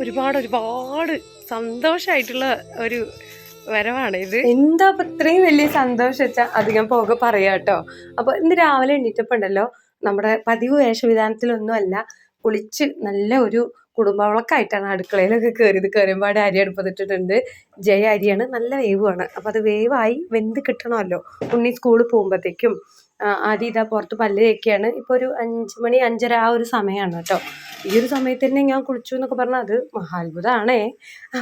ഒരുപാട് ഒരുപാട് സന്തോഷമായിട്ടുള്ള ഒരു വരവാണ് ഇത്. എന്താ ഇത്രയും വലിയ സന്തോഷം വെച്ചാൽ അധികം പോകെ പറയാട്ടോ അപ്പൊ ഇന്ന് രാവിലെ എണീറ്റപ്പോ ഉണ്ടല്ലോ നമ്മുടെ പതിവ് വേഷവിധാനത്തിലൊന്നും അല്ല കുളിച്ച് നല്ല ഒരു കുടുംബവിളക്കായിട്ടാണ് അടുക്കളയിലൊക്കെ കയറിയത് കയറിയമ്പാട് അരി അടുപ്പത്തിട്ടിട്ടുണ്ട്. ജയ അരിയാണ്. നല്ല വേവുമാണ് അപ്പൊ അത് വേവായി വെന്ത് കിട്ടണമല്ലോ. ഉണ്ണി സ്കൂളിൽ പോകുമ്പോഴത്തേക്കും ആദ്യം ഇതാ പുറത്ത് പല്ല് തേക്കുകയാണ് ഇപ്പോൾ ഒരു അഞ്ച് മണി അഞ്ചര ആ ഒരു സമയമാണ് കേട്ടോ. ഈ ഒരു സമയത്ത് തന്നെ ഞാൻ കുളിച്ചു എന്നൊക്കെ പറഞ്ഞാൽ അത് മഹാത്ഭുതമാണേ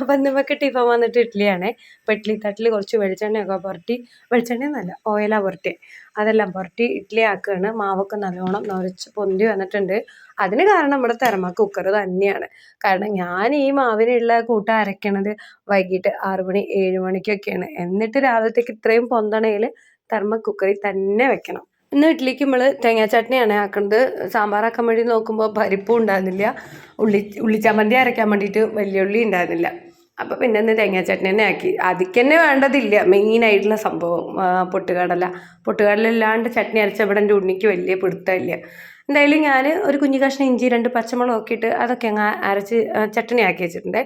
അപ്പം നമുക്ക് ടിഫൻ വന്നിട്ട് ഇഡ്ഡലിയാണേ അപ്പം ഇഡ്ഡലി തട്ടിൽ കുറച്ച് വെളിച്ചെണ്ണയൊക്കെ പുരട്ടി. വെളിച്ചെണ്ണ നല്ല ഓയിലാണ് പുരട്ടി അതെല്ലാം പുരട്ടി ഇഡ്ഡലി ആക്കുകയാണ്. മാവൊക്കെ നല്ലോണം നിറച്ച് പൊന്തി വന്നിട്ടുണ്ട്. അതിന് കാരണം നമ്മുടെ തെർമ കുക്കർ തന്നെയാണ്. കാരണം ഞാൻ ഈ മാവിനുള്ള കൂട്ട അരയ്ക്കണത് വൈകിട്ട് ആറ് മണി ഏഴ് മണിക്കൊക്കെയാണ്. എന്നിട്ട് രാവിലത്തേക്ക് ഇത്രയും പൊന്തണയിൽ തെർമ കുക്കറിൽ തന്നെ വെക്കണം. ഇന്ന് ഇഡ്ഡലിക്ക് നമ്മൾ തേങ്ങാ ചട്നിയാണ് ആക്കുന്നത് സാമ്പാറാക്കാൻ വേണ്ടി നോക്കുമ്പോൾ പരിപ്പും ഉണ്ടായിരുന്നില്ല. ഉള്ളി ഉള്ളിച്ചമ്മന്തി അരയ്ക്കാൻ വേണ്ടിയിട്ട് വലിയ ഉള്ളി ഉണ്ടായിരുന്നില്ല. അപ്പോൾ പിന്നെ ഇന്ന് തേങ്ങാ ചട്നി തന്നെ ആക്കി. അതിക്ക് തന്നെ വേണ്ടതില്ല. മെയിനായിട്ടുള്ള സംഭവം പൊട്ടുകടല. പൊട്ടുകടല ചട്നി അരച്ച ഇവിടെ എന്റെ ഉണ്ണിക്ക് വലിയ പിടുത്തമില്ല. എന്തായാലും ഞാൻ ഒരു കുഞ്ഞു കഷ്ണം ഇഞ്ചി രണ്ട് പച്ചമുളക് ഒക്കെ ഇട്ട് അതൊക്കെ അങ്ങ് അരച്ച് ചട്നി ആക്കി വെച്ചിട്ടുണ്ട്.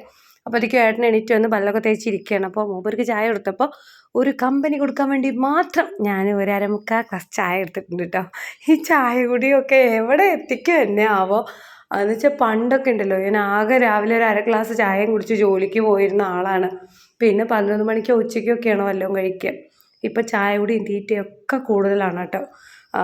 അപ്പോൾ അതിക്ക് ഏട്ടൻ എണീറ്റ് വന്ന് പല്ലൊക്കെ തേച്ചിരിക്കുകയാണ്. അപ്പോൾ മൂപ്പർക്ക് ചായ കൊടുത്തപ്പോൾ ഒരു കമ്പനി കൊടുക്കാൻ വേണ്ടി മാത്രം ഞാൻ ഒരു ഗ്ലാസ് ചായ എടുത്തിട്ടുണ്ട് കേട്ടോ ഈ ചായ കുടിയൊക്കെ എവിടെ എത്തിക്കും എന്നെ ആവോ? എന്ന് വെച്ചാൽ പണ്ടൊക്കെ ഉണ്ടല്ലോ ഞാൻ ആകെ രാവിലെ ഒരു അര ഗ്ലാസ് ചായയും കുടിച്ച് ജോലിക്ക് പോയിരുന്ന ആളാണ്. പിന്നെ പതിനൊന്ന് മണിക്കോ ഉച്ചയ്ക്കൊക്കെയാണ് വല്ലതും കഴിക്കുക. ഇപ്പം ചായ കുടിയും തീറ്റയും ഒക്കെ കൂടുതലാണ് കേട്ടോ ആ,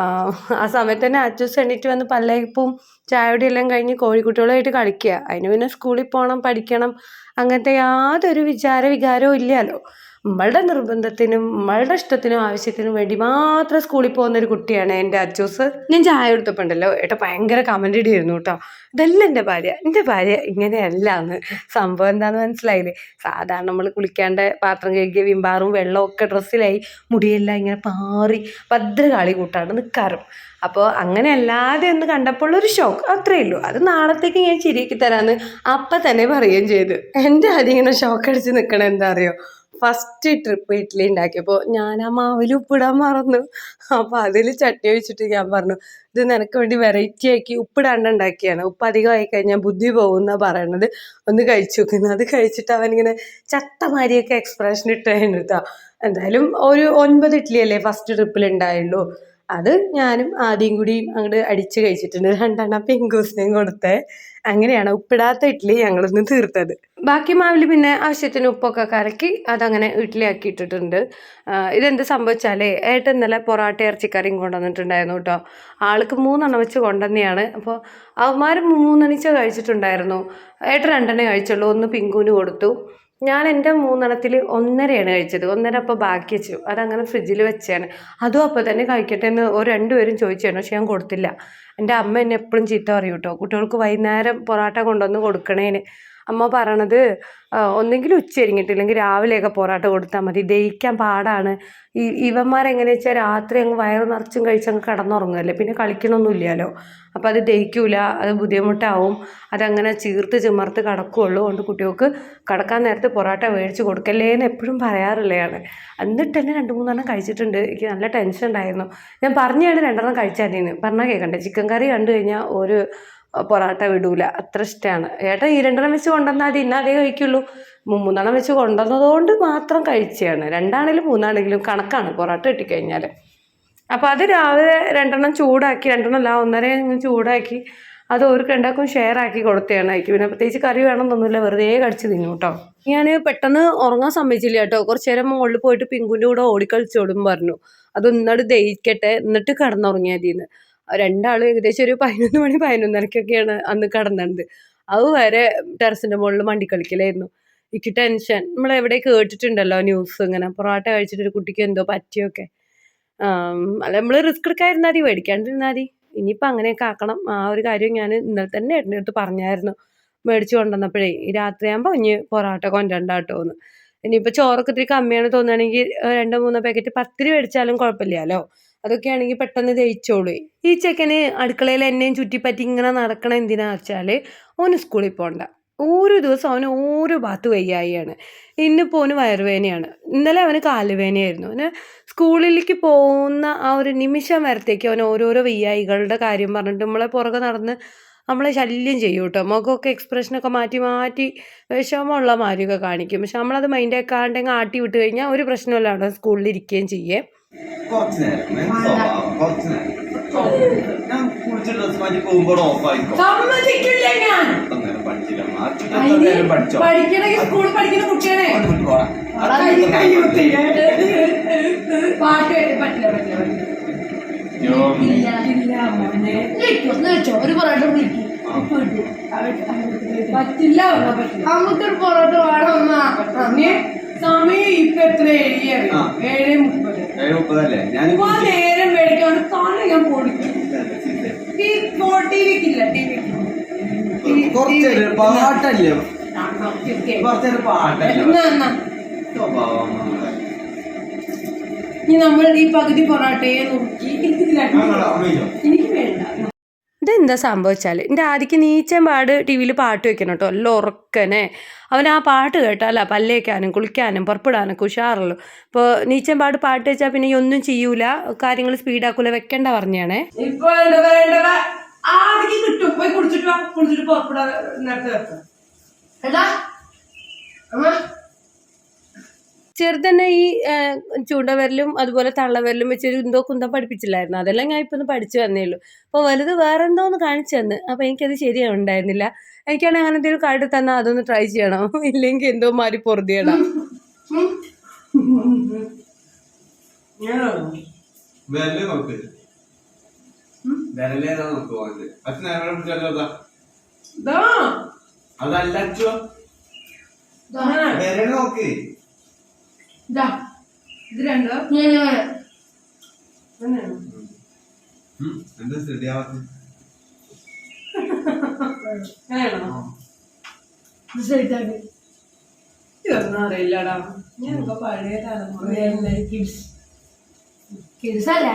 സമയത്ത് തന്നെ അച്ചൂസ് എണീറ്റ് വന്ന് പല്ലേപ്പും ചായയുടെ എല്ലാം കഴിഞ്ഞ് കോഴിക്കുട്ടികളുമായിട്ട് കളിക്കുക. അതിന് പിന്നെ സ്കൂളിൽ പോകണം പഠിക്കണം അങ്ങനത്തെ യാതൊരു വിചാര വികാരവും ഇല്ലല്ലോ. നമ്മളുടെ നിർബന്ധത്തിനും നമ്മളുടെ ഇഷ്ടത്തിനും ആവശ്യത്തിനും വേണ്ടി മാത്രം സ്കൂളിൽ പോകുന്ന ഒരു കുട്ടിയാണ് എന്റെ അച്ചൂസ്. ഞാൻ ചായ എടുത്തപ്പോണ്ടല്ലോ ഏട്ടാ ഭയങ്കര കമന്റ് ഇടിയായിരുന്നു കേട്ടോ. ഇതല്ല എന്റെ ഭാര്യ എന്റെ ഭാര്യ ഇങ്ങനെയല്ല എന്ന് സംഭവം എന്താണെന്ന് മനസ്സിലായില്ലേ? സാധാരണ നമ്മൾ കുളിക്കാണ്ട് പാത്രം കഴുകിയ വിമ്പാറും വെള്ളവും ഒക്കെ ഡ്രസ്സിലായി മുടിയെല്ലാം ഇങ്ങനെ പാറി ഭദ്രകാളി കൂട്ടാണ്ട് നിൽക്കാറും അപ്പോൾ അങ്ങനെ അല്ലാതെ ഒന്ന് കണ്ടപ്പോൾ ഒരു ഷോക്ക് അത്രയേ ഉള്ളൂ. അത് നാളത്തേക്ക് ഞാൻ ശരിയാക്കി തരാമെന്ന് അപ്പം തന്നെ പറയുകയും ചെയ്തു. എന്റെ ആദ്യം ഇങ്ങനെ ഷോക്ക് അടിച്ച് നിൽക്കണം എന്താ അറിയോ? ഫസ്റ്റ് ട്രിപ്പ് ഇഡ്ഡലി ഉണ്ടാക്കിയപ്പോൾ ഞാൻ ആ മാവിൽ ഉപ്പിടാൻ മറന്നു. അപ്പോൾ അതിൽ ചട്ടി ഒഴിച്ചിട്ട് ഞാൻ പറഞ്ഞു ഇത് നിനക്ക് വേണ്ടി വെറൈറ്റി ആക്കി ഉപ്പിടാണ്ട് ഉണ്ടാക്കിയാണ്. ഉപ്പ് അധികമായി കഴിഞ്ഞാൽ ബുദ്ധി പോകും എന്നാണ് പറയണത്. ഒന്ന് കഴിച്ചു നോക്കുന്നു അത് കഴിച്ചിട്ട് അവനിങ്ങനെ ചത്തമാരിയൊക്കെ എക്സ്പ്രഷൻ ഇട്ടായിരുന്നു കേട്ടോ എന്തായാലും ഒരു ഒൻപത് ഇഡ്ഡലി അല്ലേ ഫസ്റ്റ് ട്രിപ്പിൽ ഉണ്ടായുള്ളൂ അത് ഞാനും ആദ്യം കൂടി അങ്ങോട്ട് അടിച്ച് കഴിച്ചിട്ടുണ്ട്. രണ്ടെണ്ണം പെങ്കൂസിനെയും കൊടുത്തേ. അങ്ങനെയാണ് ഉപ്പിടാത്ത ഇഡ്ഡലി ഞങ്ങളൊന്ന് തീർത്തത്. ബാക്കി മാവിൽ പിന്നെ ആവശ്യത്തിന് ഉപ്പൊക്കെ കലക്കി അതങ്ങനെ വീട്ടിലാക്കിയിട്ടിട്ടുണ്ട് ഇതെന്ത് സംഭവിച്ചാലേ ഏട്ടൻ ഇന്നലെ പൊറാട്ട ഇറച്ചിക്കറിയും കൊണ്ടുവന്നിട്ടുണ്ടായിരുന്നു കേട്ടോ. ആൾക്ക് മൂന്നെണ്ണം വെച്ച് കൊണ്ടുവന്നെയാണ്. അപ്പോൾ അവന്മാർ മൂന്നെണ്ണിച്ച കഴിച്ചിട്ടുണ്ടായിരുന്നു. ഏട്ടൻ രണ്ടെണ്ണേ കഴിച്ചുള്ളൂ ഒന്ന് പിങ്കുവിന് കൊടുത്തു. ഞാൻ എന്റെ മൂന്നെണ്ണത്തിൽ ഒന്നരയാണ് കഴിച്ചത്. ഒന്നര അപ്പോൾ ബാക്കി വെച്ചു. അതങ്ങനെ ഫ്രിഡ്ജിൽ വെച്ചാണ് അതും അപ്പോൾ തന്നെ കഴിക്കട്ടെ എന്ന് ഒരു രണ്ടുപേരും ചോദിച്ചാണ് പക്ഷെ ഞാൻ കൊടുത്തില്ല. എന്റെ അമ്മ എന്നെ എപ്പോഴും ചീത്ത പറയും കേട്ടോ. കുട്ടികൾക്ക് വൈകുന്നേരം പൊറോട്ട കൊണ്ടുവന്ന് കൊടുക്കണേന്. അമ്മ പറയണത് ഒന്നെങ്കിൽ ഉച്ചരിഞ്ഞിട്ട് ഇല്ലെങ്കിൽ രാവിലെയൊക്കെ പൊറാട്ട കൊടുത്താൽ മതി. ദഹിക്കാൻ പാടാണ്. ഈ ഇവന്മാരെങ്ങനെ വെച്ചാൽ രാത്രി അങ്ങ് വയറ് നിറച്ചും കഴിച്ചങ്ങ് കിടന്നുറങ്ങുമല്ലേ പിന്നെ കളിക്കണമൊന്നുമില്ലല്ലോ അപ്പോൾ അത് ദഹിക്കൂല അത് ബുദ്ധിമുട്ടാവും. അതങ്ങനെ ചീർത്ത് ചിമർത്ത് കിടക്കുകയുള്ളൂ അതുകൊണ്ട് കുട്ടികൾക്ക് കിടക്കാൻ നേരത്തെ പൊറാട്ട മേടിച്ച് കൊടുക്കല്ലേ എന്ന് എപ്പോഴും പറയാറുള്ളതാണ്. എന്നിട്ട് തന്നെ രണ്ട് മൂന്നെണ്ണം കഴിച്ചിട്ടുണ്ട്. എനിക്ക് നല്ല ടെൻഷൻ ഉണ്ടായിരുന്നു. ഞാൻ പറഞ്ഞാണ് രണ്ടെണ്ണം കഴിച്ചാൽ പറഞ്ഞാൽ കേൾക്കണ്ടേ ചിക്കൻ കറി കണ്ടു കഴിഞ്ഞാൽ ഒരു പൊറാട്ട വിടൂല. അത്ര ഇഷ്ടമാണ് ഏട്ടാ ഈ രണ്ടെണ്ണം വെച്ച് കൊണ്ടുവന്നാൽ മതി. ഇന്നതേ കഴിക്കുള്ളൂ. മൂന്നെണ്ണം വെച്ച് കൊണ്ടുവന്നതുകൊണ്ട് മാത്രം കഴിച്ചതാണ് രണ്ടാണെങ്കിലും മൂന്നാണെങ്കിലും കണക്കാണ് പൊറാട്ട കിട്ടിക്കഴിഞ്ഞാൽ അപ്പോൾ അത് രാവിലെ രണ്ടെണ്ണം ചൂടാക്കി രണ്ടെണ്ണം അല്ല ഒന്നര ചൂടാക്കി അത് അവർക്ക് രണ്ടാക്കും ഷെയർ ആക്കി കൊടുത്തതാണ് അയക്കും പിന്നെ പ്രത്യേകിച്ച് കറി വേണമെന്നൊന്നുമില്ല വെറുതെ കടിച്ച് തിന്നു കേട്ടോ ഞാൻ പെട്ടെന്ന് ഉറങ്ങാൻ സമ്മതിച്ചില്ല കേട്ടോ കുറച്ച് നേരം മുകളിൽ പോയിട്ട് പിങ്കുന്റെ കൂടെ ഓടിക്കളിച്ചോടും പറഞ്ഞു. അത് ഒന്നാട് ദഹിക്കട്ടെ. എന്നിട്ട് കിടന്നുറങ്ങിയാൽ മതിയെന്ന് രണ്ടാളും ഏകദേശം ഒരു പതിനൊന്ന് മണി പതിനൊന്നരക്കൊക്കെയാണ് അന്ന് കടന്നത്. അത് വരെ ടെറസിന്റെ മുകളിൽ മണ്ടി കളിക്കലായിരുന്നു എനിക്ക് ടെൻഷൻ. നമ്മൾ എവിടെ കേട്ടിട്ടുണ്ടല്ലോ ന്യൂസ് ഇങ്ങനെ. പൊറോട്ട കഴിച്ചിട്ട് ഒരു കുട്ടിക്ക് എന്തോ പറ്റിയൊക്കെ. അല്ല നമ്മൾ റിസ്ക് എടുക്കാതിരുന്നാൽ മതി മേടിക്കാണ്ടിരുന്നാൽ മതി. ഇനിയിപ്പോൾ അങ്ങനെയൊക്കെ ആക്കണം. ആ ഒരു കാര്യം ഞാൻ ഇന്നലെ തന്നെ ഏട്ടന്റെ അടുത്ത് പറഞ്ഞായിരുന്നു. മേടിച്ച് കൊണ്ടുവന്നപ്പോഴേ ഈ രാത്രിയാകുമ്പോൾ ഇനി പൊറോട്ട കൊണ്ടുവരണ്ട കേട്ടോ എന്ന് ഇനിയിപ്പോൾ ചോറൊക്കെ ഇത്തിരി കമ്മിയാണ് തോന്നുകയാണെങ്കിൽ രണ്ടോ മൂന്നോ പാക്കറ്റ് പത്തിരി മേടിച്ചാലും കുഴപ്പമില്ലല്ലോ. അതൊക്കെ ആണെങ്കിൽ പെട്ടെന്ന് ദഹിച്ചോളൂ. ഈ ചെക്കന് അടുക്കളയിൽ എന്നെയും ചുറ്റിപ്പറ്റി ഇങ്ങനെ നടക്കണ എന്തിനാ വെച്ചാൽ ഓന് സ്കൂളിൽ പോകണ്ട ഓരോ ദിവസം അവന് ഓരോ ഭാഗത്ത് വയ്യായിയാണ് ഇന്നിപ്പോൾ അവന് വയറുവേദനയാണ്. ഇന്നലെ അവന് കാലുവേദനയായിരുന്നു. അവന് സ്കൂളിലേക്ക് പോകുന്ന ആ ഒരു നിമിഷം വരത്തേക്ക് അവൻ ഓരോരോ വയ്യായികളുടെ കാര്യം പറഞ്ഞിട്ട് നമ്മളെ പുറകെ നടന്ന് നമ്മളെ ശല്യം ചെയ്യും കേട്ടോ. മുഖമൊക്കെ എക്സ്പ്രഷനൊക്കെ മാറ്റി മാറ്റി വിഷമമുള്ള മാതിരിയൊക്കെ കാണിക്കും. പക്ഷെ നമ്മളത് മൈൻഡ് ആക്കാണ്ടെങ്കിൽ ആട്ടി വിട്ട് കഴിഞ്ഞാൽ ഒരു പ്രശ്നമില്ലാണ്ട് സ്കൂളിൽ ഇരിക്കുകയും ചെയ്യേ കുറച്ച് നേരം സ്വഭാവം, കുറച്ച് നേരം ഞാൻ കുളിച്ച് ഡ്രസ് മാറ്റി പോകുമ്പോൾ ഓഫ് ആയിക്കോ സമ്മതിക്കില്ല ഞാൻ നേരം പഠിച്ചില്ല എത്ര നേരം പഠിച്ചോ പഠിക്കണമെങ്കിൽ സ്കൂളിൽ പഠിക്കുന്ന കുട്ടിയാണ്. പാട്ട് കേട്ട് പറ്റില്ല പറ്റില്ല ഒരു പൊറോട്ട വിളിക്കും പറ്റില്ല നമുക്കൊരു പൊറോട്ട വേണം സമയം ഇപ്പൊ എത്ര ഏഴ്. ഏഴ് മുപ്പത് ഏഴ് മുപ്പതല്ലേ ഞാൻ നേരം മേടിക്കാൻ താനെ ഞാൻ പൊടിക്കും പാട്ടല്ലേ? പാട്ടല്ലേ? സ്വഭാവം. ഇനി നമ്മൾ ഈ പകുതി പൊറാട്ടയെ നോക്കി? എനിക്ക് വേണ്ട. ഇതെന്താ സംഭവിച്ചാൽ എന്റെ ആദിക്ക് നീച്ചൻ പാട് ടി വിയിൽ പാട്ട് വെക്കണം കേട്ടോ എല്ലാം ഉറക്കനെ. അവൻ ആ പാട്ട് കേട്ടാല പല്ലേക്കാനും കുളിക്കാനും പുറപ്പെടാനൊക്കെ ഉഷാറുള്ളൂ. ഇപ്പോൾ നീച്ചൻ പാട് പാട്ട് വെച്ചാൽ പിന്നെ ഒന്നും ചെയ്യൂല കാര്യങ്ങൾ സ്പീഡാക്കൂല വെക്കണ്ട പറഞ്ഞാണേ. കിട്ടും. പോയി കുടിച്ചിട്ട് കുടിച്ചിട്ട് ചെറുതന്നെ ഈ ചൂണ്ടവരലും അതുപോലെ തള്ളവരലും വെച്ചൊരു എന്തോ കുന്തം പഠിപ്പിച്ചില്ലായിരുന്നു? അതെല്ലാം ഞാൻ ഇപ്പൊ ഒന്ന് പഠിച്ചു വന്നേ ഉള്ളൂ അപ്പോൾ വലുത് വേറെ എന്തോ ഒന്ന് കാണിച്ചു തന്ന്. അപ്പോൾ എനിക്കത് ശരിയാവുണ്ടായിരുന്നില്ല. എനിക്കാണെങ്കിൽ അങ്ങനെ എന്തെങ്കിലും കാർഡ് തന്നാൽ അതൊന്ന് ട്രൈ ചെയ്യണം. ഇല്ലെങ്കിൽ എന്തോ മാറി പൊറുതിയണം വിരൽ നോക്ക്. നോക്ക് അച്ഛൻ നേരം പിടിച്ചല്ലോ അതാ അതല്ല അച്ഛോ. വിരൽ നോക്ക്. ഇത് രണ്ടോ? ഉം, എന്താ ശരിയാവാത്ത അങ്ങനെയാണോ? ഇതൊന്നും അറിയില്ലടാ. ഞാനൊക്കെ പഴയ തലമുറ. കിഡ്സല്ലേ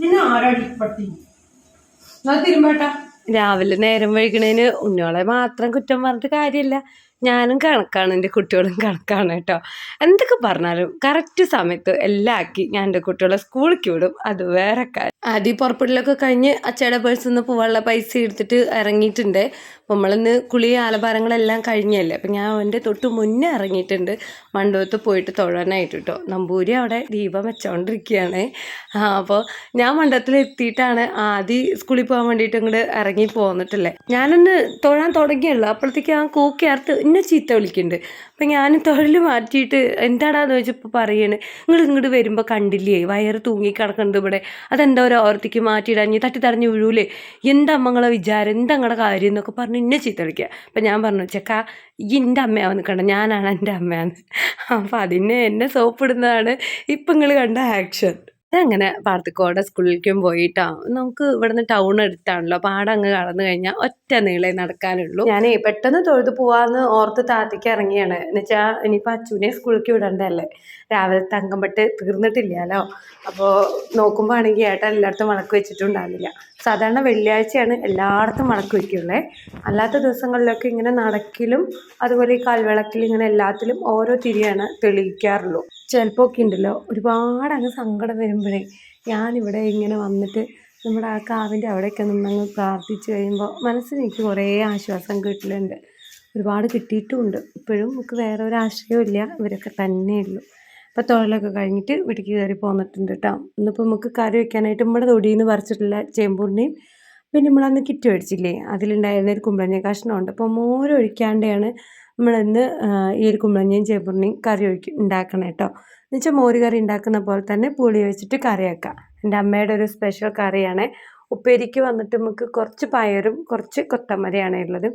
നിന്നെ ആരാടി പട്ടി തിരുമ്പാട്ടാ. രാവിലെ നേരം വൈകുന്നതിന് ഉന്നോളെ മാത്രം കുറ്റം പറഞ്ഞിട്ട് കാര്യമില്ല. ഞാനും കണക്കാണ് എന്റെ കുട്ടികളും കണക്കാണ് കേട്ടോ. എന്തൊക്കെ പറഞ്ഞാലും കറക്റ്റ് സമയത്ത് എല്ലാം ആക്കി ഞാൻ എന്റെ കുട്ടികളെ സ്കൂളിലേക്ക് വിടും. അത് വേറെ കാര്യം. ആദ്യം പുറപ്പെടലൊക്കെ കഴിഞ്ഞ് അച്ചയുടെ പേഴ്സിൽ നിന്ന് പോവാനുള്ള പൈസ എടുത്തിട്ട് ഇറങ്ങിയിട്ടുണ്ട്. അപ്പം നമ്മളിന്ന് കുളി ആലഭാരങ്ങളെല്ലാം കഴിഞ്ഞല്ലേ? അപ്പം ഞാൻ അവന്റെ തൊട്ട് മുന്നേ ഇറങ്ങിയിട്ടുണ്ട്. മണ്ഡപത്ത് പോയിട്ട് തൊഴാനായിട്ട് കേട്ടോ നമ്പൂരി അവിടെ ദീപം വെച്ചോണ്ടിരിക്കുകയാണ് അപ്പോൾ ഞാൻ മണ്ഡപത്തിൽ എത്തിയിട്ടാണ് ആദ്യം സ്കൂളിൽ പോകാൻ വേണ്ടിയിട്ട് ഇങ്ങോട്ട് ഇറങ്ങി പോന്നിട്ടില്ലേ ഞാനൊന്ന് തൊഴാൻ തുടങ്ങിയുള്ളൂ അപ്പോഴത്തേക്ക് ആ കൂക്കി അറുത്ത് ഇന്നെ ചീത്ത വിളിക്കുന്നുണ്ട്. അപ്പം ഞാൻ തൊഴിൽ മാറ്റിയിട്ട് എന്താടാന്ന് ചോദിച്ചപ്പോൾ പറയാണ് നിങ്ങൾ ഇങ്ങോട്ട് വരുമ്പോൾ കണ്ടില്ലേ വയറ് തൂങ്ങി കിടക്കുന്നത് ഇവിടെ. അതെന്താ ഒരു ഓർത്തിക്ക് മാറ്റിയിടാഞ്ഞ് തട്ടി തടഞ്ഞ് വീഴൂലേ. എന്താ അമ്മങ്ങളെ വിചാരം? എന്താ നിങ്ങളുടെ കാര്യം? എന്നൊക്കെ പറഞ്ഞ് ഇന്നെ ചീത്ത വിളിക്കുക അപ്പം ഞാൻ പറഞ്ഞു ചെക്ക ഈ എന്റെ അമ്മയാവുന്ന കണ്ട ഞാനാണ് എന്റെ അമ്മയാന്ന്. അപ്പം അതിന് എന്നെ സോപ്പിടുന്നതാണ് ഇപ്പം നിങ്ങൾ കണ്ട ആക്ഷൻ. അങ്ങനെ പാർത്തിക്കോടെ സ്കൂളിലേക്കും പോയിട്ടാ. നമുക്ക് ഇവിടുന്ന് ടൗൺ അടുത്താണല്ലോ. പാടം അങ്ങ് കടന്നു കഴിഞ്ഞാൽ ഒറ്റ നീളെ നടക്കാനുള്ളൂ. ഞാൻ പെട്ടെന്ന് തൊഴുത് പോവാന്ന് ഓർത്ത് താത്തിക്ക് ഇറങ്ങിയാണ്. എന്നുവെച്ചാൽ ഇനിയിപ്പോൾ അച്ചുവിനെ സ്കൂളിലേക്ക് വിടണ്ടല്ലേ? രാവിലെ തങ്കമ്പട്ട് തീർന്നിട്ടില്ലല്ലോ. അപ്പോ നോക്കുമ്പോൾ ആണെങ്കിൽ ഏട്ടൻ എല്ലായിടത്തും വിളക്ക് വെച്ചിട്ടുണ്ടാവില്ല സാധാരണ വെള്ളിയാഴ്ചയാണ് എല്ലായിടത്തും വിളക്ക് വയ്ക്കുള്ളത് അല്ലാത്ത ദിവസങ്ങളിലൊക്കെ ഇങ്ങനെ നടക്കിലും അതുപോലെ ഈ കാൽവിളക്കിലും ഇങ്ങനെ എല്ലാത്തിലും ഓരോ തിരിയാണ് തെളിയിക്കാറുള്ളൂ. ചിലപ്പോൾ ഒക്കെ ഉണ്ടല്ലോ ഒരുപാട് അങ്ങ് സങ്കടം വരുമ്പോഴേ ഞാനിവിടെ ഇങ്ങനെ വന്നിട്ട് നമ്മുടെ ആ കാവിന്റെ അവിടെയൊക്കെ നിന്നങ്ങ് പ്രാർത്ഥിച്ച് കഴിയുമ്പോൾ മനസ്സിന് എനിക്ക് കുറേ ആശ്വാസം കിട്ടലുണ്ട്. ഒരുപാട് കിട്ടിയിട്ടുമുണ്ട്. ഇപ്പോഴും നമുക്ക് വേറെ ഒരു ആശ്രയവും ഇല്ല ഇവരൊക്കെ തന്നെയുള്ളൂ. അപ്പോൾ തൊഴിലൊക്കെ കഴിഞ്ഞിട്ട് വീട്ടിൽ കയറി പോന്നിട്ടുണ്ട് കേട്ടോ. ഇന്നിപ്പോൾ നമുക്ക് കറി വെക്കാനായിട്ട് നമ്മുടെ തൊടിയിൽ നിന്ന് പറിച്ചിട്ടുള്ള ചേമ്പൂരിനെയും പിന്നെ നമ്മളന്ന് കിറ്റ് മേടിച്ചില്ലേ? അതിലുണ്ടായിരുന്ന ഒരു കുമ്പളഞ്ഞ കഷ്ണമുണ്ട്. അപ്പോൾ മോരൊഴിക്കാണ്ടാണ് നമ്മളിന്ന് ഈ ഒരു കുമ്പളഞ്ഞയും ചേമ്പുണ്ണിയും കറി ഒഴിക്കും ഉണ്ടാക്കണം കേട്ടോ. എന്നുവെച്ചാൽ മോര് കറി ഉണ്ടാക്കുന്ന പോലെ തന്നെ പുളി വെച്ചിട്ട് കറിയാക്കാം എന്റെ അമ്മയുടെ ഒരു സ്പെഷ്യൽ കറിയാണ്. ഉപ്പേരിക്ക് വന്നിട്ട് നമുക്ക് കുറച്ച് പയറും കുറച്ച് കൊത്തമരയാണ് ഉള്ളത്.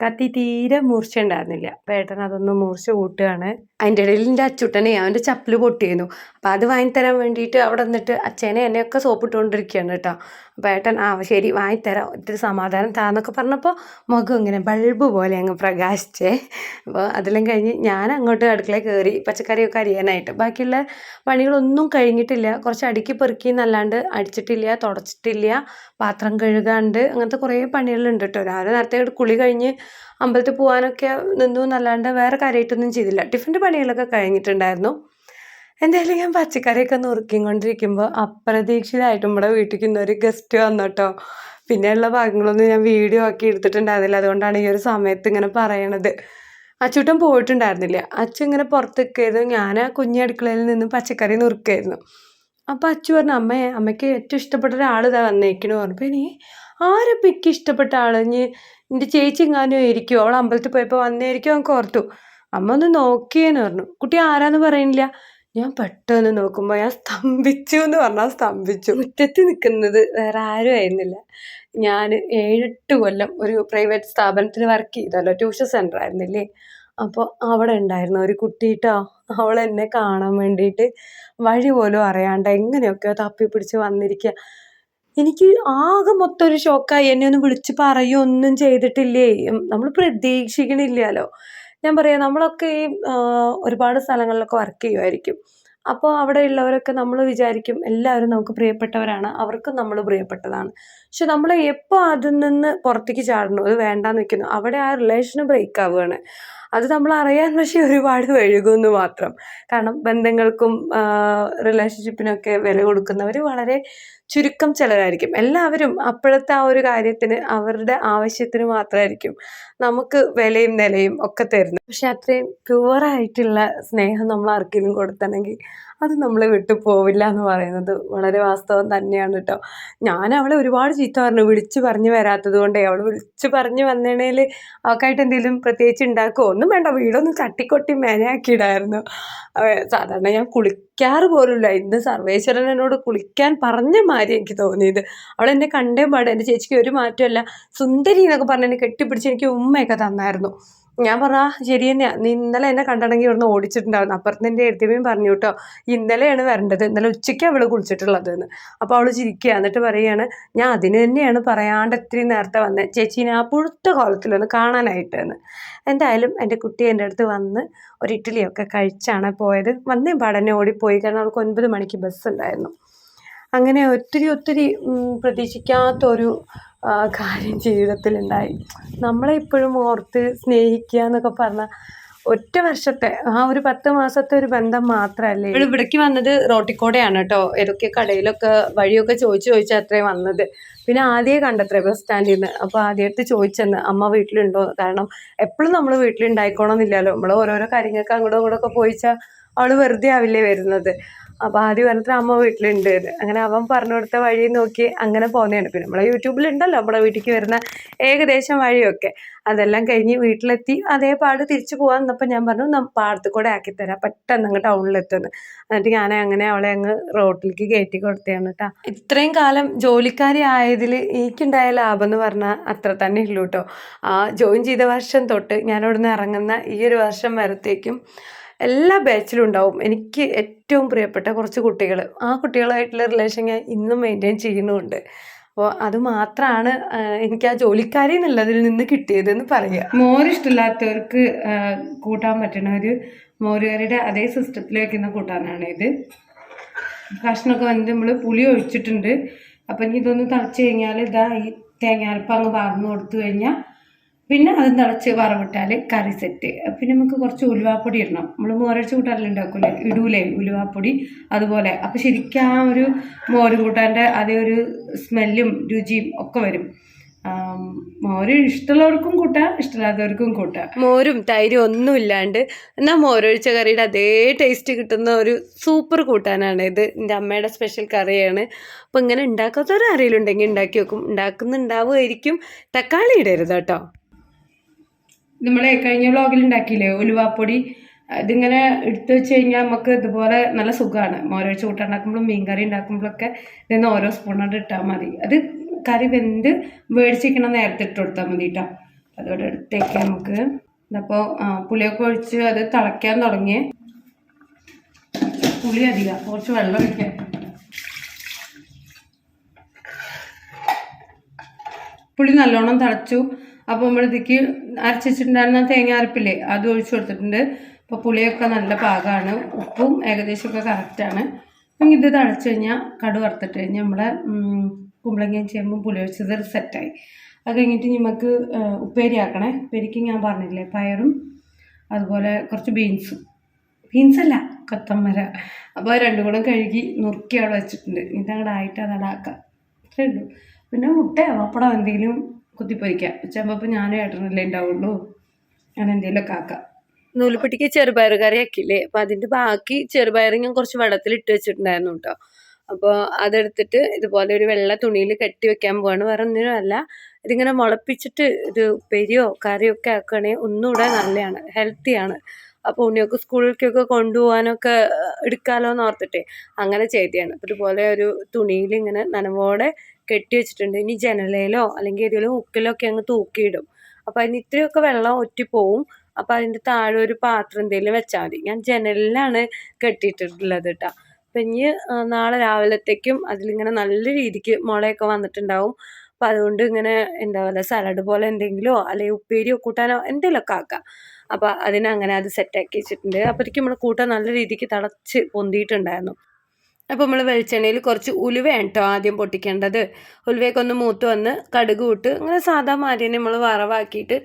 കത്തി തീരെ മൂർച്ച ഉണ്ടായിരുന്നില്ല. അപ്പം ഏട്ടൻ അതൊന്ന് മൂർച്ച കൂട്ടുകയാണ്. അതിന്റെ ഇടയിൽ എന്റെ അച്ചുട്ടനെ അവന്റെ ചപ്പൽ പൊട്ടിയിരുന്നു. അപ്പോൾ അത് വാങ്ങിത്തരാൻ വേണ്ടിയിട്ട് അവിടെ നിന്നിട്ട് അച്ഛനെ എന്നെയൊക്കെ സോപ്പിട്ടുകൊണ്ടിരിക്കുകയാണ് കേട്ടോ. അപ്പോൾ ആ ശരി വാങ്ങിത്തരാം ഒത്തിരി സമാധാനം താന്നൊക്കെ പറഞ്ഞപ്പോൾ മുഖം ഇങ്ങനെ ബൾബ് പോലെ അങ്ങ് പ്രകാശിച്ചേ. അപ്പോൾ അതെല്ലാം കഴിഞ്ഞ് ഞാൻ അങ്ങോട്ട് അടുക്കളയിൽ കയറി പച്ചക്കറിയൊക്കെ അരിയാനായിട്ട്. ബാക്കിയുള്ള പണികളൊന്നും കഴിഞ്ഞിട്ടില്ല. കുറച്ച് അടുക്കി പെറുക്കി എന്നല്ലാണ്ട് അടിച്ചിട്ടില്ല തുടച്ചിട്ടില്ല പാത്രം കഴുകാണ്ട് അങ്ങനത്തെ കുറേ പണികളുണ്ട് കേട്ടോ. രാവിലെ നേരത്തെ കുളി കഴിഞ്ഞ് അമ്പലത്തിൽ പോകാനൊക്കെ നിന്നു എന്നല്ലാണ്ട് വേറെ കാര്യമായിട്ടൊന്നും ചെയ്തില്ല. ടിഫിന്റെ പണികളൊക്കെ കഴിഞ്ഞിട്ടുണ്ടായിരുന്നു. എന്തായാലും ഞാൻ പച്ചക്കറിയൊക്കെ നുറുക്കിക്കൊണ്ടിരിക്കുമ്പോൾ അപ്രതീക്ഷിതമായിട്ട് നമ്മുടെ വീട്ടിൽ ഇന്നൊരു ഗസ്റ്റ് വന്നു കേട്ടോ പിന്നെയുള്ള ഭാഗങ്ങളൊന്നും ഞാൻ വീഡിയോ ആക്കി എടുത്തിട്ടുണ്ടായിരുന്നില്ല. അതുകൊണ്ടാണ് ഈ ഒരു സമയത്ത് ഇങ്ങനെ പറയണത്. അച്ചൂട്ടൻ പോയിട്ടുണ്ടായിരുന്നില്ല. അച്ചു ഇങ്ങനെ പുറത്ത് നിൽക്കായിരുന്നു ഞാൻ ആ കുഞ്ഞി അടുക്കളയിൽ നിന്ന് പച്ചക്കറി നുറുക്കായിരുന്നു അപ്പോൾ അച്ചു പറഞ്ഞു അമ്മയെ അമ്മയ്ക്ക് ഏറ്റവും ഇഷ്ടപ്പെട്ട ഒരാൾ ഇതാ വന്നേക്കണു. പറഞ്ഞപ്പോൾ ഇനി ആരപ്പം എനിക്ക് ഇഷ്ടപ്പെട്ട ആൾ ഇനി എന്റെ ചേച്ചി എങ്ങാനും ആയിരിക്കും അവൾ അമ്പലത്തിൽ പോയപ്പോൾ വന്നേരിക്കും അവൻ ഓർത്തു അമ്മ ഒന്ന് നോക്കിയേന്ന് പറഞ്ഞു. കുട്ടി ആരാന്ന് പറയുന്നില്ല ഞാൻ പെട്ടെന്ന് നോക്കുമ്പോൾ ഞാൻ സ്തംഭിച്ചു എന്ന് പറഞ്ഞാൽ സ്തംഭിച്ചു. മുറ്റത്ത് നിൽക്കുന്നത് വേറെ ആരും ആയിരുന്നില്ല. ഞാൻ ഏഴെട്ട് കൊല്ലം ഒരു പ്രൈവറ്റ് സ്ഥാപനത്തിൽ വർക്ക് ചെയ്തല്ലോ ട്യൂഷൻ സെന്റർ ആയിരുന്നില്ലേ? അപ്പോൾ അവിടെ ഉണ്ടായിരുന്ന ഒരു കുട്ടിയിട്ടോ അവളെന്നെ കാണാൻ വേണ്ടിയിട്ട് വഴി പോലും അറിയാണ്ട് എങ്ങനെയൊക്കെയോ തപ്പി പിടിച്ച് വന്നിരിക്കുക എനിക്ക് ആകെ മൊത്തം ഒരു ഷോക്കായി എന്നെ ഒന്ന് വിളിച്ച് പറയുകയോ ഒന്നും ചെയ്തിട്ടില്ലേ? നമ്മൾ പ്രതീക്ഷിക്കണില്ലല്ലോ. ഞാൻ പറയാം നമ്മളൊക്കെ ഈ ഒരുപാട് സ്ഥലങ്ങളിലൊക്കെ വർക്ക് ചെയ്യുമായിരിക്കും അപ്പോൾ അവിടെയുള്ളവരൊക്കെ നമ്മൾ വിചാരിക്കും എല്ലാവരും നമുക്ക് പ്രിയപ്പെട്ടവരാണ് അവർക്കും നമ്മൾ പ്രിയപ്പെട്ടതാണ്. പക്ഷെ നമ്മൾ എപ്പോൾ അതിൽ നിന്ന് പുറത്തേക്ക് ചാടണോ അത് വേണ്ടാന്ന് വെക്കുന്നു അവിടെ ആ റിലേഷൻ ബ്രേക്ക് ആവുകയാണ്. അത് നമ്മൾ അറിയാൻ പക്ഷേ ഒരുപാട് വഴുകുമെന്ന് മാത്രം. കാരണം ബന്ധങ്ങൾക്കും റിലേഷൻഷിപ്പിനൊക്കെ വില കൊടുക്കുന്നവർ വളരെ ചുരുക്കം ചിലരായിരിക്കും. എല്ലാവരും അപ്പോഴത്തെ ആ ഒരു കാര്യത്തിന് അവരുടെ ആവശ്യത്തിന് മാത്രമായിരിക്കും നമുക്ക് വിലയും നിലയും ഒക്കെ തരുന്നത്. പക്ഷെ അത്രയും പ്യുവറായിട്ടുള്ള സ്നേഹം നമ്മൾ ആർക്കെങ്കിലും കൊടുത്തണമെങ്കിൽ അത് നമ്മളെ വിട്ടു പോവില്ല എന്ന് പറയുന്നത് വളരെ വാസ്തവം തന്നെയാണ് കേട്ടോ. ഞാൻ അവളെ ഒരുപാട് ചീത്ത പറഞ്ഞു വിളിച്ച് പറഞ്ഞ് വരാത്തത് കൊണ്ടേ. അവൾ വിളിച്ച് പറഞ്ഞു വന്നേണേൽ അവൾക്കായിട്ട് എന്തെങ്കിലും പ്രത്യേകിച്ച് ഉണ്ടാക്കുമോ ഒന്നും വേണ്ട വീടൊന്നും തട്ടിക്കൊട്ടി മേനയാക്കിയിടായിരുന്നു സാധാരണ ഞാൻ കുളിക്കാറ് പോലുമില്ല. ഇന്ന് സർവേശ്വരൻ എന്നോട് കുളിക്കാൻ പറഞ്ഞ മാതിരി എനിക്ക് തോന്നിയത്. അവൾ എന്നെ കണ്ടേ പാടെ. എന്റെ ചേച്ചിക്ക് ഒരു മാറ്റമല്ല സുന്ദരി എന്നൊക്കെ പറഞ്ഞ് എന്നെ കെട്ടിപ്പിടിച്ച് എനിക്ക് ഉമ്മയൊക്കെ തന്നായിരുന്നു. ഞാൻ പറഞ്ഞ ശരി തന്നെയാ നീ ഇന്നലെ എന്നെ കണ്ടണെങ്കിൽ ഇവിടുന്ന് ഓടിച്ചിട്ടുണ്ടായിരുന്നു. അപ്പുറത്ത് എന്റെ എഴുത്തിയമ്മയും പറഞ്ഞു കേട്ടോ ഇന്നലെയാണ് വരേണ്ടത്. ഇന്നലെ ഉച്ചയ്ക്ക് അവൾ കുളിച്ചിട്ടുള്ളത് എന്ന് അപ്പോൾ അവൾ ചിരിക്കുക എന്നിട്ട് പറയുകയാണ് ഞാൻ അതിന് തന്നെയാണ് പറയാണ്ട് ഇത്രയും നേരത്തെ വന്നത് ചേച്ചീനെ ആ പുഴുത്ത കോലത്തിലൊന്ന് കാണാനായിട്ട് എന്ന് എന്തായാലും എന്റെ കുട്ടി എന്റെ അടുത്ത് വന്ന് ഒരു ഇഡ്ഡലിയൊക്കെ കഴിച്ചാണ് പോയത്. വന്നേ പാടന്നെ ഓടിപ്പോയി. കാരണം അവൾക്ക് ഒൻപത് മണിക്ക് ബസ് ഉണ്ടായിരുന്നു അങ്ങനെ ഒത്തിരി ഒത്തിരി പ്രതീക്ഷിക്കാത്ത ആ, കാര്യം ജീവിതത്തിലുണ്ടായി. നമ്മളെ ഇപ്പോഴും ഓർത്ത് സ്നേഹിക്കുക എന്നൊക്കെ പറഞ്ഞാൽ ഒറ്റ വർഷത്തെ ആ ഒരു പത്ത് മാസത്തെ ഒരു ബന്ധം മാത്രമല്ലേ ഇവിടെ ഇവിടേക്ക് വന്നത് റോട്ടിക്കോടെയാണ് കേട്ടോ. ഏതൊക്കെ കടയിലൊക്കെ വഴിയൊക്കെ ചോദിച്ചു ചോദിച്ചാൽ അത്രയും വന്നത്. പിന്നെ ആദ്യമേ കണ്ടത്രേ ബസ് സ്റ്റാൻഡിൽ നിന്ന് അപ്പോൾ ആദ്യമായിട്ട് ചോദിച്ചെന്ന് അമ്മ വീട്ടിലുണ്ടോ? കാരണം എപ്പോഴും നമ്മൾ വീട്ടിലുണ്ടായിക്കോണമെന്നില്ലല്ലോ നമ്മൾ ഓരോരോ കാര്യങ്ങൾക്ക് അങ്ങോട്ടും ഇങ്ങോട്ടൊക്കെ പോയിച്ചാൽ അവൾ വെറുതെ ആവില്ലേ വരുന്നത്. അപ്പോൾ ആദ്യം പറഞ്ഞിട്ട് അമ്മ വീട്ടിലുണ്ട്. അങ്ങനെ അവൻ പറഞ്ഞു കൊടുത്ത വഴി നോക്കി അങ്ങനെ പോകുന്നതാണ് പിന്നെ നമ്മളെ യൂട്യൂബിലുണ്ടല്ലോ നമ്മുടെ വീട്ടിലേക്ക് വരുന്ന ഏകദേശം വഴിയൊക്കെ. അതെല്ലാം കഴിഞ്ഞ് വീട്ടിലെത്തി. അതേ പാട് തിരിച്ചു പോകാൻ എന്നപ്പോൾ ഞാൻ പറഞ്ഞു പാടത്ത് കൂടെ ആക്കിത്തരാം പെട്ടെന്ന് അങ്ങ് ടൗണിലെത്തുന്നു. എന്നിട്ട് ഞാൻ അങ്ങനെ അവളെ അങ്ങ് റോട്ടിലേക്ക് കയറ്റി കൊടുത്തതാണ് കേട്ടോ ഇത്രയും കാലം ജോലിക്കാരി ആയതിൽ എനിക്കുണ്ടായ ലാഭം എന്ന് പറഞ്ഞാൽ അത്ര തന്നെ ഉള്ളൂ കേട്ടോ ആ ജോയിൻ ചെയ്ത വർഷം തൊട്ട് ഞാൻ അവിടുന്ന് ഇറങ്ങുന്ന ഈ ഒരു വർഷം വരത്തേക്കും എല്ലാ ബാച്ചിലും ഉണ്ടാവും. എനിക്ക് ഏറ്റവും പ്രിയപ്പെട്ട കുറച്ച് കുട്ടികൾ ആ കുട്ടികളായിട്ടുള്ള റിലേഷൻ ഞാൻ ഇന്നും മെയിന്റെയിൻ ചെയ്യുന്നുമുണ്ട് അപ്പോൾ അത് മാത്രമാണ് എനിക്ക് ആ ജോലിക്കാരി എന്നുള്ളതിൽ നിന്ന് കിട്ടിയതെന്ന് പറയുക മോരിഷ്ടമില്ലാത്തവർക്ക് കൂട്ടാൻ പറ്റണ ഒരു മോരുകറിയുടെ അതേ സിസ്റ്റത്തിൽ വെക്കുന്ന കൂട്ടാനാണ് ഇത്. കഷ്ണമൊക്കെ വന്നിട്ട് നമ്മൾ പുളി ഒഴിച്ചിട്ടുണ്ട്. അപ്പം ഇനി ഇതൊന്ന് തളച്ച് കഴിഞ്ഞാൽ ഇതാ ഈ തേങ്ങാരപ്പം അങ്ങ് വാർന്നു കൊടുത്തു കഴിഞ്ഞാൽ പിന്നെ അത് തിളച്ച് വറവിട്ടാൽ കറി സെറ്റ് പിന്നെ നമുക്ക് കുറച്ച് ഉലുവാപ്പൊടി ഇടണം. നമ്മൾ മോരടിച്ച് ഉണ്ടാക്കൂലേ ഇടൂലേ ഉലുവാപ്പൊടി. അതുപോലെ അപ്പോൾ ശരിക്കും ആ ഒരു മോര് കൂട്ടാന്റെ അതേ ഒരു സ്മെല്ലും രുചിയും ഒക്കെ വരും. മോര് ഇഷ്ടമുള്ളവർക്കും കൂട്ടാം ഇഷ്ടമില്ലാത്തവർക്കും കൂട്ടാം. മോരും തൈരും ഒന്നും ഇല്ലാണ്ട് എന്നാൽ മോരൊഴിച്ച കറിയുടെ അതേ ടേസ്റ്റ് കിട്ടുന്ന ഒരു സൂപ്പർ കൂട്ടാനാണ് ഇത്. എന്റെ അമ്മയുടെ സ്പെഷ്യൽ കറിയാണ്. അപ്പോൾ ഇങ്ങനെ ഉണ്ടാക്കാത്തവരും ആരെങ്കിലും ഉണ്ടാക്കി വെക്കും. ഉണ്ടാക്കുന്നുണ്ടാവുമായിരിക്കും. തക്കാളി ഇടരുത് കേട്ടോ. നമ്മൾ കഴിഞ്ഞ വ്ളോഗിൽ ഉണ്ടാക്കിയില്ലേ ഉലുവാപ്പൊടി. ഇതിങ്ങനെ എടുത്തു വെച്ച് കഴിഞ്ഞാൽ നമുക്ക് ഇതുപോലെ നല്ല സുഖമാണ് മോരൊഴിച്ച് കൂട്ടുണ്ടാക്കുമ്പോഴും മീൻ കറി ഉണ്ടാക്കുമ്പോഴൊക്കെ ഇതിന്ന് ഓരോ സ്പൂണോട് ഇട്ടാൽ മതി. അത് കറി വെന്ത് മേടിച്ചിരിക്കണം നേരത്തെ ഇട്ട് കൊടുത്താൽ മതി കേട്ടോ അതോടെ എടുത്തേക്ക് നമുക്ക് അപ്പോൾ പുളിയൊക്കെ ഒഴിച്ച് അത് തിളയ്ക്കാൻ തുടങ്ങി. പുളി അധികം കുറച്ച് വെള്ളം ഒഴിക്കാം. പുളി നല്ലോണം തിളച്ചു. അപ്പോൾ നമ്മളിതിക്ക് അരച്ചിട്ടുണ്ടായിരുന്ന തേങ്ങ അരപ്പില്ലേ അത് ഒഴിച്ചു കൊടുത്തിട്ടുണ്ട്. അപ്പോൾ പുളിയൊക്കെ നല്ല പാകമാണ് ഉപ്പും ഏകദേശമൊക്കെ കറക്റ്റാണ് അപ്പം ഇത് തളച്ചു കഴിഞ്ഞാൽ കടു വറുത്തിട്ട് കഴിഞ്ഞാൽ നമ്മളെ കുമ്പളങ്ങയും ചേമ്പും പുളി ഒഴിച്ചത് സെറ്റായി അത് കഴിഞ്ഞിട്ട് നമുക്ക് ഉപ്പേരി ആക്കണേ. ഉപ്പേരിക്ക് ഞാൻ പറഞ്ഞില്ലേ പയറും അതുപോലെ കുറച്ച് ബീൻസും. ബീൻസ് അല്ല കൊത്തമര അപ്പോൾ രണ്ടും കൂടെ കഴുകി നുറുക്കി അവിടെ വെച്ചിട്ടുണ്ട്. ഇതങ്ങടായിട്ട് ആയിട്ട് അത് അടാക്കാം അത്രേ ഉള്ളൂ. പിന്നെ മുട്ടയോ അപ്പടം എന്തെങ്കിലും കുത്തിപ്പൊരിക്കാം. ഉച്ചയാകുമ്പോൾ ഞാനും ഏട്ടനല്ലേ ഉണ്ടാവുള്ളൂ. ഞാൻ എന്തെങ്കിലുമൊക്കെ ആക്കാം. നൂലുപെട്ടിക്ക് ചെറുപയർ കറി ആക്കിയില്ലേ അപ്പൊ അതിന്റെ ബാക്കി ചെറുപയർ ഞാൻ കുറച്ച് വെള്ളത്തിൽ ഇട്ട് വെച്ചിട്ടുണ്ടായിരുന്നു കേട്ടോ അപ്പോൾ അതെടുത്തിട്ട് ഇതുപോലെ ഒരു വെള്ള തുണിയിൽ കെട്ടി വെക്കാൻ പോവാണ്. വേറെ ഒന്നിനും അല്ല. ഇതിങ്ങനെ മുളപ്പിച്ചിട്ട് ഇത് ഉപ്പേരിയോ കറിയോ ഒക്കെ ആക്കുകയാണെങ്കിൽ ഒന്നുകൂടെ നല്ലതാണ് ഹെൽത്തിയാണ് അപ്പോൾ ഉണ്ണിയൊക്കെ സ്കൂളിലേക്കൊക്കെ കൊണ്ടുപോകാനൊക്കെ എടുക്കാമല്ലോ എന്ന് ഓർത്തിട്ടേ. അങ്ങനെ ചെയ്തിയാണ്. ഇതുപോലെ ഒരു തുണിയിൽ ഇങ്ങനെ നനവോടെ കെട്ടി വെച്ചിട്ടുണ്ട്. ഇനി ജനലയിലോ അല്ലെങ്കിൽ ഏതെങ്കിലും ഉക്കിലോ ഒക്കെ അങ്ങ് തൂക്കിയിടും. അപ്പോൾ അതിന് ഇത്രയൊക്കെ വെള്ളം ഒറ്റിപ്പോവും. അപ്പോൾ അതിന്റെ താഴെ ഒരു പാത്രം എന്തെങ്കിലും വെച്ചാൽ മതി. ഞാൻ ജനലിലാണ് കെട്ടിയിട്ടുള്ളത് കേട്ടോ അപ്പം ഇനി നാളെ രാവിലത്തേക്കും അതിലിങ്ങനെ നല്ല രീതിക്ക് മുളയൊക്കെ വന്നിട്ടുണ്ടാവും. അപ്പം അതുകൊണ്ട് ഇങ്ങനെ എന്താ പറയുക സലാഡ് പോലെ എന്തെങ്കിലുമോ അല്ലെങ്കിൽ ഉപ്പേരിയോ കൂട്ടാനോ എന്തെങ്കിലുമൊക്കെ ആക്കാം. അപ്പോൾ അതിനങ്ങനെ അത് സെറ്റാക്കി വെച്ചിട്ടുണ്ട്. അപ്പോഴേക്കും നമ്മൾ കൂട്ടാൻ നല്ല രീതിക്ക് തിളച്ച് പൊന്തിയിട്ടുണ്ടായിരുന്നു. അപ്പോൾ നമ്മൾ വെളിച്ചെണ്ണയിൽ കുറച്ച് ഉലുവയാണ് കേട്ടോ ആദ്യം പൊട്ടിക്കേണ്ടത്. ഉലുവയൊക്കെ ഒന്ന് മൂത്ത് വന്ന് കടുക് വിട്ട് അങ്ങനെ സാധാ മാതിരി നമ്മൾ വറവാക്കിയിട്ട്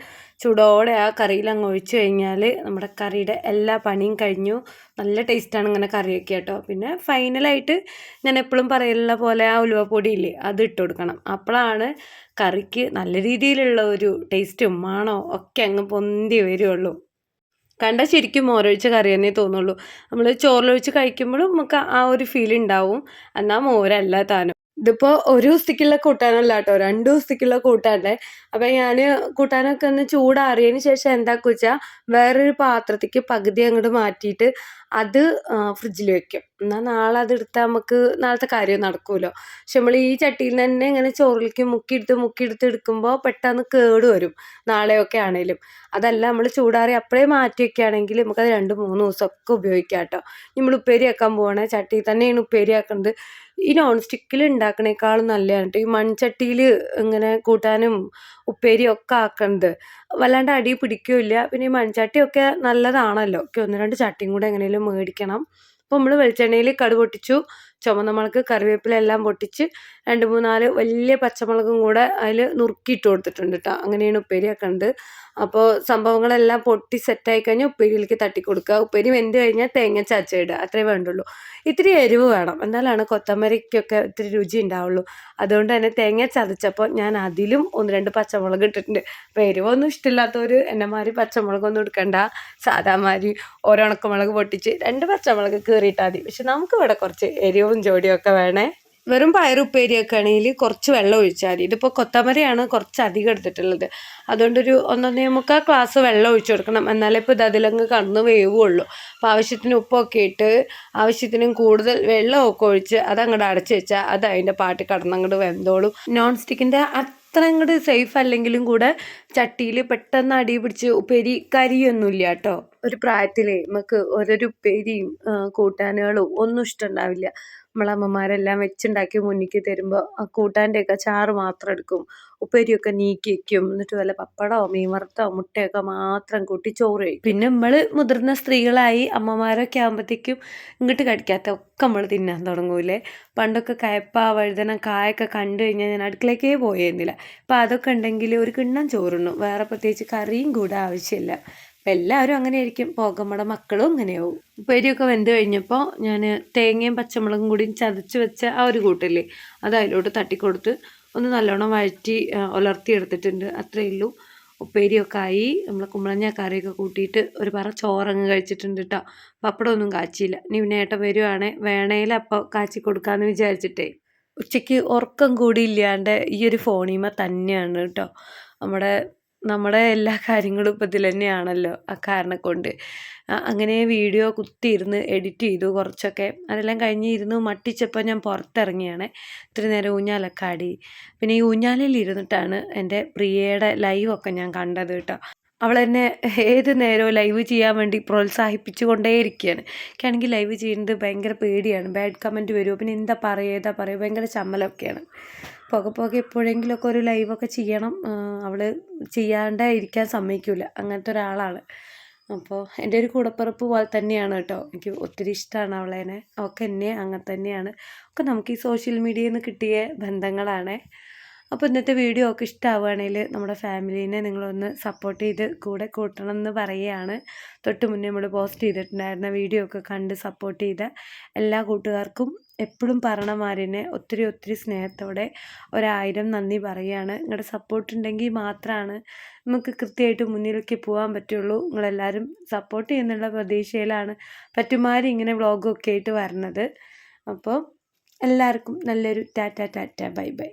ചൂടോടെ ആ കറിയിൽ അങ്ങ് ഒഴിച്ച് കഴിഞ്ഞാൽ നമ്മുടെ കറിയുടെ എല്ലാ പണിയും കഴിഞ്ഞു. നല്ല ടേസ്റ്റാണ് ഇങ്ങനെ കറിയൊക്കെ കേട്ടോ പിന്നെ ഫൈനലായിട്ട് ഞാൻ എപ്പോഴും പറയുന്ന പോലെ ആ ഉലുവപ്പൊടി ഇല്ലേ അത് ഇട്ട് കൊടുക്കണം. അപ്പോഴാണ് കറിക്ക് നല്ല രീതിയിലുള്ള ഒരു ടേസ്റ്റും മണോ ഒക്കെ അങ്ങ് പൊന്തി വരുള്ളൂ. കണ്ടാൽ ശരിക്കും മോരൊഴിച്ച കറി തന്നെ തോന്നുള്ളൂ. നമ്മൾ ചോറിലൊഴിച്ച് കഴിക്കുമ്പോഴും നമുക്ക് ആ ഒരു ഫീൽ ഉണ്ടാവും എന്നാൽ മോരല്ല താനും. ഇതിപ്പോൾ ഒരു ദിവസത്തേക്കുള്ള കൂട്ടാനല്ല കേട്ടോ. രണ്ട് ദിവസത്തേക്കുള്ള കൂട്ടാണ്ടേ അപ്പം ഞാൻ കൂട്ടാനൊക്കെ ഒന്ന് ചൂടാറിയതിന് ശേഷം എന്താക്കുക വെച്ചാൽ വേറൊരു പാത്രത്തേക്ക് പകുതി അങ്ങോട്ട് മാറ്റിയിട്ട് അത് ഫ്രിഡ്ജിൽ വെക്കും. എന്നാൽ നാളെ അതെടുത്താൽ നമുക്ക് നാളത്തെ കാര്യം നടക്കുമല്ലോ പക്ഷെ നമ്മൾ ഈ ചട്ടിയിൽ തന്നെ ഇങ്ങനെ ചോറിലേക്ക് മുക്കിയെടുത്ത് മുക്കിയെടുത്ത് എടുക്കുമ്പോൾ പെട്ടെന്ന് കേട് വരും. നാളെയൊക്കെ ആണേലും. അതല്ല നമ്മൾ ചൂടാറി അപ്പോഴേ മാറ്റി വെക്കുകയാണെങ്കിൽ നമുക്കത് രണ്ട് മൂന്ന് ദിവസമൊക്കെ ഉപയോഗിക്കാം കേട്ടോ. നമ്മൾ ഉപ്പേരി ആക്കാൻ പോകണേ ചട്ടിയിൽ തന്നെയാണ് ഉപ്പേരി ആക്കുന്നത് ഈ നോൺ സ്റ്റിക്കിൽ ഉണ്ടാക്കണേക്കാളും നല്ലതാണ് ഈ മൺചട്ടിയിൽ ഇങ്ങനെ കൂട്ടാനും ഉപ്പേരി ഒക്കെ ആക്കണത്. വല്ലാണ്ട് അടി പിടിക്കില്ല. പിന്നെ ഈ മൺചട്ടിയൊക്കെ നല്ലതാണല്ലോ. ഒക്കെ ഒന്ന് രണ്ട് ചട്ടിയും കൂടെ എങ്ങനെയും മേടിക്കണം. അപ്പോൾ നമ്മൾ വെളിച്ചെണ്ണയിൽ കടുക് ചുവന്ന മുളക് കറിവേപ്പില എല്ലാം പൊട്ടിച്ച് രണ്ട് മൂന്നാൽ വലിയ പച്ചമുളകും കൂടെ അതിൽ നുറുക്കിയിട്ട് കൊടുത്തിട്ടുണ്ട് കേട്ടോ അങ്ങനെയാണ് ഉപ്പേരി ആക്കുന്നത് അപ്പോൾ സംഭവങ്ങളെല്ലാം പൊട്ടി സെറ്റായി കഴിഞ്ഞാൽ ഉപ്പേരിയിലേക്ക് തട്ടി കൊടുക്കുക ഉപ്പേരി വെന്ത് കഴിഞ്ഞാൽ തേങ്ങ ചതച്ചിടുക. അത്രേ വേണ്ടുള്ളൂ. ഇത്തിരി എരിവ് വേണം. എന്നാലാണ് കൊത്തമരിക്കൊക്കെ ഇത്തിരി രുചി ഉണ്ടാവുള്ളൂ. അതുകൊണ്ട് തന്നെ തേങ്ങ ചതച്ചപ്പോൾ ഞാൻ അതിലും ഒന്ന് രണ്ട് പച്ചമുളക് ഇട്ടിട്ടുണ്ട്. അപ്പോൾ എരിവൊന്നും ഇഷ്ടമില്ലാത്തവർ പച്ചമുളക് പച്ചമുളകൊന്നും എടുക്കണ്ട. സാധാമാതിരി ഓരോ ഉണക്കമുളക് പൊട്ടിച്ച് രണ്ട് പച്ചമുളക് കീറിയിട്ടാൽ മതി. പക്ഷെ നമുക്ക് ഇവിടെ കുറച്ച് എരിവും ജോഡിയും ഒക്കെ വേണേ? വെറും പയറുപ്പേരിയൊക്കെ ആണെങ്കിൽ കുറച്ച് വെള്ളം ഒഴിച്ചാൽ മതി ഇതിപ്പോൾ കൊത്തമരയാണ് കുറച്ച് അധികം എടുത്തിട്ടുള്ളത്. അതുകൊണ്ടൊരു ഒന്നൊന്നേ മുക്കാൽ ഗ്ലാസ് വെള്ളം ഒഴിച്ചു കൊടുക്കണം. എന്നാലേ ഇപ്പോൾ ഇത് അതിലങ്ങ് കടന്ന് വേവുള്ളൂ. അപ്പോൾ ആവശ്യത്തിന് ഉപ്പൊക്കെ ഇട്ട് ആവശ്യത്തിനും കൂടുതൽ വെള്ളമൊക്കെ ഒഴിച്ച് അതങ്ങോട്ട് അടച്ച് വെച്ചാൽ അത് അതിന്റെ പാട്ട് കടന്നങ്ങോട്ട് വെന്തോളും. നോൺ സ്റ്റിക്കിന്റെ അത്ര അങ്ങോട്ട് സേഫ് അല്ലെങ്കിലും കൂടെ ചട്ടിയിൽ പെട്ടെന്ന് അടി പിടിച്ച് ഉപ്പേരി കരിയൊന്നുമില്ല കേട്ടോ. ഒരു പ്രായത്തിലേ നമുക്ക് ഓരോരു ഉപ്പേരിയും കൂട്ടാനുകളും ഒന്നും ഇഷ്ടമുണ്ടാവില്ല നമ്മളമ്മമാരെല്ലാം വെച്ചുണ്ടാക്കി മുന്നിക്ക് തരുമ്പോൾ ആ കൂട്ടാന്റെയൊക്കെ ചാറ് മാത്രം എടുക്കും. ഉപ്പേരിയൊക്കെ നീക്കി വെക്കും. എന്നിട്ട് വല്ല പപ്പടമോ മീൻ വറുത്തോ മുട്ടയൊക്കെ മാത്രം കൂട്ടി ചോറ് കഴിക്കും. പിന്നെ നമ്മൾ മുതിർന്ന സ്ത്രീകളായി അമ്മമാരൊക്കെ ആകുമ്പോഴത്തേക്കും ഇങ്ങോട്ട് കടിക്കാത്ത ഒക്കെ നമ്മൾ തിന്നാൻ തുടങ്ങൂലേ പണ്ടൊക്കെ കയപ്പ വഴുതന കായൊക്കെ കണ്ടു കഴിഞ്ഞാൽ ഞാൻ അടുക്കളയ്ക്കേ പോയിരുന്നില്ല അപ്പോൾ അതൊക്കെ ഉണ്ടെങ്കിൽ ഒരു കിണ്ണം ചോറുണ്ണും. വേറെ പ്രത്യേകിച്ച് കറിയും കൂടെ ആവശ്യമില്ല. അപ്പം എല്ലാവരും അങ്ങനെ ആയിരിക്കും പോകമ്മയുടെ മക്കളും അങ്ങനെയാവും. ഉപ്പേരിയൊക്കെ വെന്ത് കഴിഞ്ഞപ്പോൾ ഞാൻ തേങ്ങയും പച്ചമുളകും കൂടി ചതച്ച് വെച്ച ആ ഒരു കൂട്ടില്ലേ അത് അതിലോട്ട് തട്ടിക്കൊടുത്ത് ഒന്ന് നല്ലോണം വഴറ്റി ഉലർത്തി ഉലർത്തിയെടുത്തിട്ടുണ്ട് അത്രയേ ഉള്ളൂ. ഉപ്പേരിയൊക്കെ ആയി. നമ്മൾ കുമ്പളഞ്ഞ കറിയൊക്കെ കൂട്ടിയിട്ട് ഒരു പറ ചോറങ്ങ് കഴിച്ചിട്ടുണ്ട് കേട്ടോ പപ്പടമൊന്നും കാച്ചിയില്ല. ഇനി പിന്നെ ഏട്ടൻ വേണേൽ അപ്പോൾ കാച്ചി കൊടുക്കാമെന്ന് വിചാരിച്ചിട്ടേ. ഉച്ചയ്ക്ക് ഉറക്കം കൂടി ഇല്ലാണ്ട് ഈ ഒരു ഫോണിമ തന്നെയാണ് കേട്ടോ നമ്മുടെ നമ്മുടെ എല്ലാ കാര്യങ്ങളും ഇപ്പം ഇതിൽ തന്നെയാണല്ലോ ആ കാരണം കൊണ്ട് അങ്ങനെ വീഡിയോ കുത്തിയിരുന്ന് എഡിറ്റ് ചെയ്തു കുറച്ചൊക്കെ. അതെല്ലാം കഴിഞ്ഞ് ഇരുന്ന് മട്ടിച്ചപ്പോൾ ഞാൻ പുറത്തിറങ്ങിയാണ്. ഇത്തിരി നേരം ഊഞ്ഞാലക്കാടി പിന്നെ ഈ ഊഞ്ഞാലിൽ ഇരുന്നിട്ടാണ് എന്റെ പ്രിയയുടെ ലൈവൊക്കെ ഞാൻ കണ്ടത് കേട്ടോ. അവൾ എന്നെ ഏത് നേരവും ലൈവ് ചെയ്യാൻ വേണ്ടി പ്രോത്സാഹിപ്പിച്ചു കൊണ്ടേയിരിക്കുകയാണ്. എനിക്കാണെങ്കിൽ ലൈവ് ചെയ്യുന്നത് ഭയങ്കര പേടിയാണ്. ബാഡ് കമന്റ് വരുമോ പിന്നെ എന്താ പറയുക ഏതാ പറയുക ഭയങ്കര ചമ്മലൊക്കെയാണ്. പുക പോകെ എപ്പോഴെങ്കിലുമൊക്കെ ഒരു ലൈവൊക്കെ ചെയ്യണം. അവൾ ചെയ്യാണ്ട് ഇരിക്കാൻ സമ്മതിക്കില്ല അങ്ങനത്തെ ഒരാളാണ്. അപ്പോൾ എന്റെ ഒരു കൂടപ്പിറപ്പ് പോലെ തന്നെയാണ് കേട്ടോ. എനിക്ക് ഒത്തിരി ഇഷ്ടമാണ് അവളേനെ. ഒക്കെ എന്നെ അങ്ങനെ തന്നെയാണ്. ഒക്കെ നമുക്ക് ഈ സോഷ്യൽ മീഡിയയിൽ നിന്ന് കിട്ടിയ ബന്ധങ്ങളാണ്. അപ്പോൾ ഇന്നത്തെ വീഡിയോ ഒക്കെ ഇഷ്ടമാവുകയാണെങ്കിൽ നമ്മുടെ ഫാമിലീനെ നിങ്ങളൊന്ന് സപ്പോർട്ട് ചെയ്ത് കൂടെ കൂട്ടണം എന്ന് പറയുകയാണ്. തൊട്ട് മുന്നേ നമ്മൾ പോസ്റ്റ് ചെയ്തിട്ടുണ്ടായിരുന്ന വീഡിയോ ഒക്കെ കണ്ട് സപ്പോർട്ട് ചെയ്ത എല്ലാ കൂട്ടുകാർക്കും എപ്പോഴും പറഞ്ഞമാരിനെ ഒത്തിരി ഒത്തിരി സ്നേഹത്തോടെ ഒരായിരം നന്ദി പറയുകയാണ്. നിങ്ങളുടെ സപ്പോർട്ട് ഉണ്ടെങ്കിൽ മാത്രമാണ് നമുക്ക് കൃത്യമായിട്ട് മുന്നിലേക്ക് പോകാൻ പറ്റുള്ളൂ. നിങ്ങളെല്ലാവരും സപ്പോർട്ട് ചെയ്യുന്നുള്ള പ്രതീക്ഷയിലാണ് പറ്റുമാരി ഇങ്ങനെ വ്ളോഗൊക്കെ ആയിട്ട് വരുന്നത് അപ്പോൾ എല്ലാവർക്കും നല്ലൊരു ടാറ്റ ടാറ്റ ബൈ ബൈ.